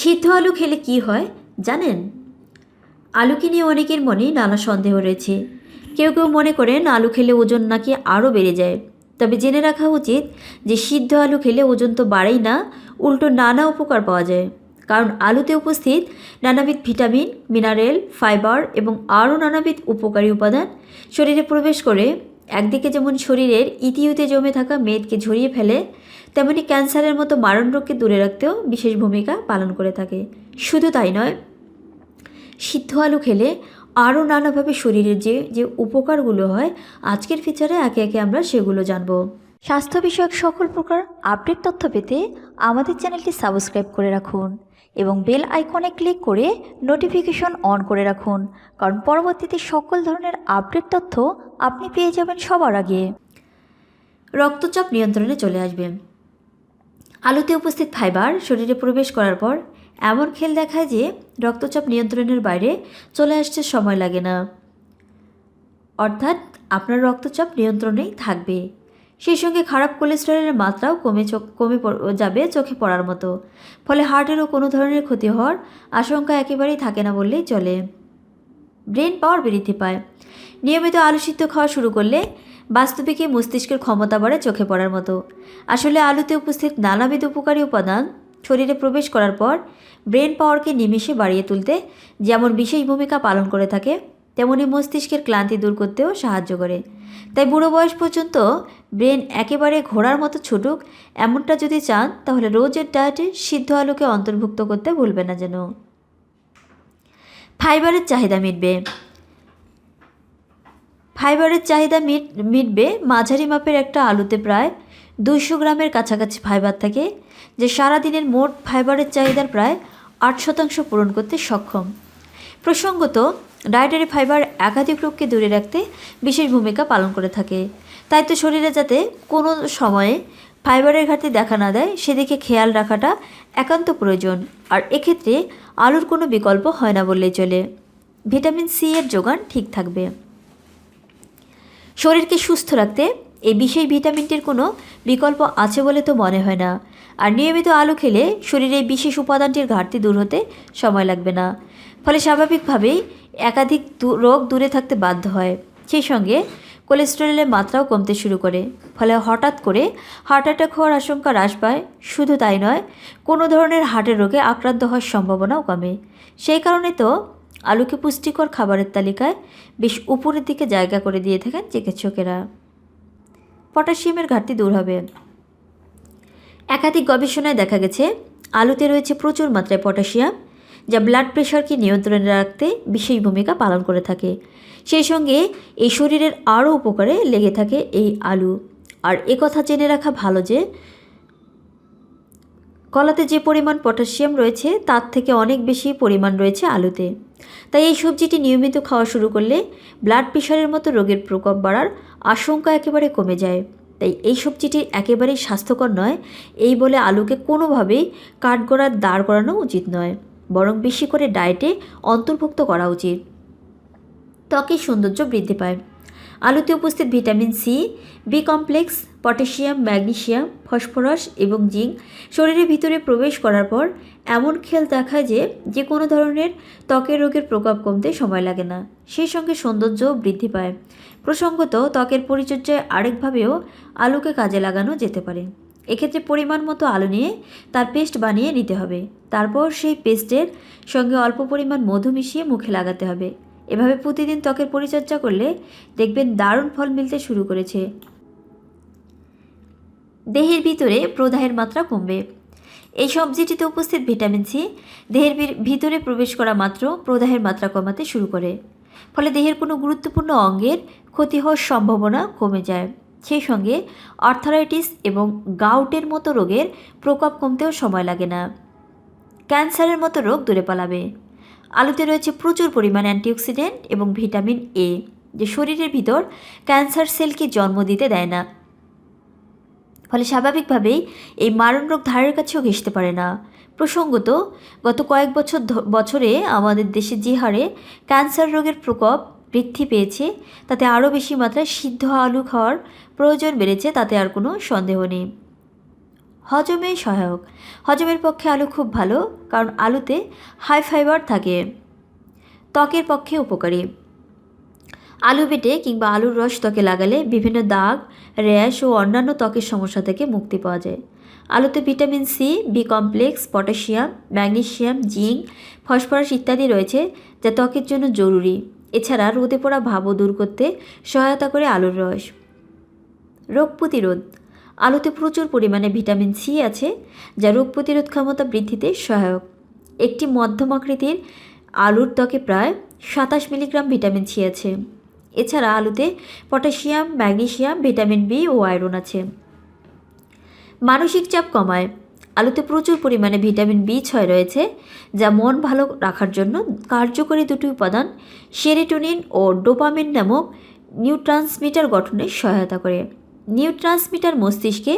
সিদ্ধ আলু খেলে কি হয় জানেন? আলুকে নিয়ে অনেকের মনে নানা সন্দেহ রয়েছে। কেউ কেউ মনে করেন আলু খেলে ওজন নাকি আরও বেড়ে যায়। তবে জেনে রাখা উচিত যে সিদ্ধ আলু খেলে ওজন তো বাড়েই না, উল্টো নানা উপকার পাওয়া যায়। কারণ আলুতে উপস্থিত নানাবিধ ভিটামিন, মিনারেল, ফাইবার এবং আরও নানাবিধ উপকারী উপাদান শরীরে প্রবেশ করে একদিকে যেমন শরীরের ইতিউতে জমে থাকা মেদকে ঝরিয়ে ফেলে, তেমনি ক্যান্সারের মতো মারণ রোগকে দূরে রাখতেও বিশেষ ভূমিকা পালন করে থাকে। শুধু তাই নয়, সিদ্ধ আলু খেলে আরও নানাভাবে শরীরের যে যে উপকারগুলো হয়, আজকের ফিচারে একে একে আমরা সেগুলো জানব। স্বাস্থ্য বিষয়ক সকল প্রকার আপডেট তথ্য পেতে আমাদের চ্যানেলটি সাবস্ক্রাইব করে রাখুন। এবং বেল আইকনে ক্লিক করে নোটিফিকেশন অন করে রাখুন, কারণ পরবর্তীতে সকল ধরনের আপডেট তথ্য আপনি পেয়ে যাবেন সবার আগে। রক্তচাপ নিয়ন্ত্রণে চলে আসবে। আলুতে উপস্থিত ফাইবার শরীরে প্রবেশ করার পর এমন খেল দেখায় যে রক্তচাপ নিয়ন্ত্রণের বাইরে চলে আসতে সময় লাগে না। অর্থাৎ আপনার রক্তচাপ নিয়ন্ত্রণেই থাকবে। সেই সঙ্গে খারাপ কোলেস্টেরলের মাত্রাও কমে কমে যাবে চোখে পড়ার মতো। ফলে হার্টেরও কোনো ধরনের ক্ষতি হওয়ার আশঙ্কা একেবারেই থাকে না বললেই চলে। ব্রেন পাওয়ার বৃদ্ধি পায়। নিয়মিত আলু সিদ্ধ খাওয়া শুরু করলে বাস্তবিকই মস্তিষ্কের ক্ষমতা বাড়ে চোখে পড়ার মতো। আসলে আলুতে উপস্থিত নানাবিধ উপকারী উপাদান শরীরে প্রবেশ করার পর ব্রেন পাওয়ারকে নিমেষে বাড়িয়ে তুলতে যেমন বিশেষ ভূমিকা পালন করে থাকে তেমনি মস্তিষ্কের ক্লান্তি দূর করতেও সাহায্য করে। তাই বুড়ো বয়স পর্যন্ত ব্রেন একেবারে ঘোড়ার মতো ছুটুক, এমনটা যদি চান, তাহলে রোজের ডায়েটে সিদ্ধ আলুকে অন্তর্ভুক্ত করতে ভুলবে না যেন। ফাইবারের চাহিদা মিটবে। ফাইবারের চাহিদা মিট, মিটবে মাঝারি মাপের একটা আলুতে প্রায় দুইশো গ্রামের কাছাকাছি ফাইবার থাকে, যে সারাদিনের মোট ফাইবারের চাহিদার প্রায় আট শতাংশ পূরণ করতে সক্ষম। প্রসঙ্গত, ডায়েটারি ফাইবার একাধিক রোগকে দূরে রাখতে বিশেষ ভূমিকা পালন করে থাকে। তাই তো শরীরে যাতে কোনো সময়ে ফাইবারের ঘাটতি দেখা না দেয়, সেদিকে খেয়াল রাখাটা একান্ত প্রয়োজন। আর এক্ষেত্রে আলুর কোনো বিকল্প হয় না বললেই চলে। ভিটামিন সি এর যোগান ঠিক থাকবে। শরীরকে সুস্থ রাখতে এই বিশেষ ভিটামিনটির কোনো বিকল্প আছে বলে তো মনে হয় না। আর নিয়মিত আলু খেলে শরীরে বিশেষ উপাদানটির ঘাটতি দূর হতে সময় লাগবে না। ফলে স্বাভাবিকভাবেই একাধিক রোগ দূরে থাকতে বাধ্য হয়। সেই সঙ্গে কোলেস্টেরলের মাত্রাও কমতে শুরু করে। ফলে হঠাৎ করে হার্ট অ্যাটাক হওয়ার আশঙ্কা হ্রাস পায়। শুধু তাই নয়, কোনো ধরনের হার্টের রোগে আক্রান্ত হওয়ার সম্ভাবনাও কমে। সেই কারণে তো আলুকে পুষ্টিকর খাবারের তালিকায় বেশ উপরের দিকে জায়গা করে দিয়ে থাকেন চিকিৎসকেরা। পটাশিয়ামের ঘাটতি দূর হবে। একাধিক গবেষণায় দেখা গেছে, আলুতে রয়েছে প্রচুর মাত্রায় পটাশিয়াম। যা ব্লাড প্রেশারকে নিয়ন্ত্রণে রাখতে বিশেষ ভূমিকা পালন করে থাকে। সেই সঙ্গে এই শরীরের আরও উপকারে লেগে থাকে এই আলু। আর একথা জেনে রাখা ভালো যে, কলাতে যে পরিমাণ পটাশিয়াম রয়েছে, তার থেকে অনেক বেশি পরিমাণ রয়েছে আলুতে। তাই এই সবজিটি নিয়মিত খাওয়া শুরু করলে ব্লাড প্রেশারের মতো রোগের প্রকোপ বাড়ার আশঙ্কা একেবারে কমে যায়। তাই এই সবজিটি একেবারেই স্বাস্থ্যকর নয়, এই বলে আলুকে কোনোভাবেই কাঠগড়ার দাঁড় করানো উচিত নয়। বরং বেশি করে ডায়েটে অন্তর্ভুক্ত করা উচিত। ত্বকের সৌন্দর্য বৃদ্ধি পায়। আলুতে উপস্থিত vitamin C B complex, potassium, magnesium, phosphorus এবং জিঙ্ক শরীরের ভিতরে প্রবেশ করার পর এমন খেল দেখায় যে যে কোনো ধরনের ত্বকের রোগের প্রকোপ কমতে সময় লাগে না। সেই সঙ্গে সৌন্দর্যও বৃদ্ধি পায়। প্রসঙ্গত, ত্বকের পরিচর্যায় আরেকভাবেও আলুকে কাজে লাগানো যেতে পারে। এক্ষেত্রে পরিমাণ মতো আলু নিয়ে তার পেস্ট বানিয়ে নিতে হবে। তারপর সেই পেস্টের সঙ্গে অল্প পরিমাণ মধু মিশিয়ে মুখে লাগাতে হবে। এভাবে প্রতিদিন ত্বকের পরিচর্যা করলে দেখবেন দারুণ ফল মিলতে শুরু করেছে। দেহের ভিতরে প্রদাহের মাত্রা কমবে। এই সবজিটিতে উপস্থিত ভিটামিন সি দেহের ভিতরে প্রবেশ করা মাত্র প্রদাহের মাত্রা কমাতে শুরু করে। ফলে দেহের কোনো গুরুত্বপূর্ণ অঙ্গের ক্ষতি হওয়ার সম্ভাবনা কমে যায়। সেই সঙ্গে আর্থারাইটিস এবং গাউটের মতো রোগের প্রকোপ কমতেও সময় লাগে না। ক্যান্সারের মতো রোগ দূরে পালাবে। আলুতে রয়েছে প্রচুর পরিমাণ অ্যান্টিঅক্সিডেন্ট এবং ভিটামিন এ যে শরীরের ভিতর ক্যান্সার সেলকে জন্ম দিতে দেয় না। ফলে স্বাভাবিকভাবেই এই মারণ রোগ ধারের কাছেও ঘেঁষতে পারে না। প্রসঙ্গত, গত কয়েক বছর বছরে আমাদের দেশে যে হারে ক্যান্সার রোগের প্রকোপ বৃদ্ধি পেয়েছে, তাতে আরও বেশি মাত্রায় সিদ্ধ আলু খাওয়ার প্রয়োজন বেড়েছে, তাতে আর কোনো সন্দেহ নেই। হজমে সহায়ক। হজমের পক্ষে আলু খুব ভালো, কারণ আলুতে হাই ফাইবার থাকে। ত্বকের পক্ষে উপকারী। আলু বেটে কিংবা আলুর রস ত্বকে লাগালে বিভিন্ন দাগ, র্যাশ ও অন্যান্য ত্বকের সমস্যা থেকে মুক্তি পাওয়া যায়। আলুতে vitamin C, B complex, potassium magnesium zinc, phosphorus ইত্যাদি রয়েছে, যা ত্বকের জন্য জরুরি। এছাড়া রোদে পড়া ভাবও দূর করতে সহায়তা করে আলুর রস। রোগ প্রতিরোধ। আলুতে প্রচুর পরিমাণে ভিটামিন সি আছে, যা রোগ প্রতিরোধ ক্ষমতা বৃদ্ধিতে সহায়ক। একটি মধ্যম আকৃতির আলুর ত্বকে প্রায় সাতাশ মিলিগ্রাম ভিটামিন সি আছে। এছাড়া আলুতে পটাশিয়াম ম্যাগনেসিয়াম ভিটামিন বি ও আয়রন আছে। মানসিক চাপ কমায়। আলুতে প্রচুর পরিমাণে ভিটামিন বি ছয় রয়েছে, যা মন ভালো রাখার জন্য কার্যকরী দুটি উপাদান সেরেটোনিন ও ডোপামিন নামক নিউট্রান্সমিটার গঠনে সহায়তা করে। নিউট্রান্সমিটার মস্তিষ্কে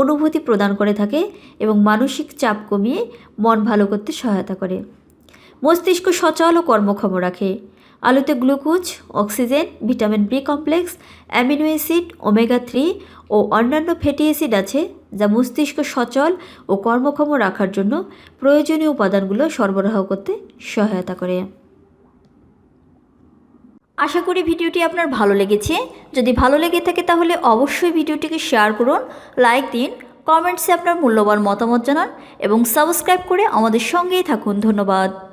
অনুভূতি প্রদান করে থাকে এবং মানসিক চাপ কমিয়ে মন ভালো করতে সহায়তা করে। মস্তিষ্ক সচল ও কর্মক্ষম রাখে। আলুতে glucose, oxygen, vitamin B complex, amino acid, omega three ও অন্যান্য ফ্যাটি অ্যাসিড আছে যা মস্তিষ্ক সচল ও কর্মক্ষম রাখার জন্য প্রয়োজনীয় উপাদানগুলো সরবরাহ করতে সহায়তা করে। আশা করি ভিডিওটি আপনার ভালো লেগেছে। যদি ভালো লেগে থাকে তাহলে অবশ্যই ভিডিওটিকে শেয়ার করুন, লাইক দিন, কমেন্টসে আপনার মূল্যবান মতামত জানান এবং সাবস্ক্রাইব করে আমাদের সঙ্গেই থাকুন। ধন্যবাদ।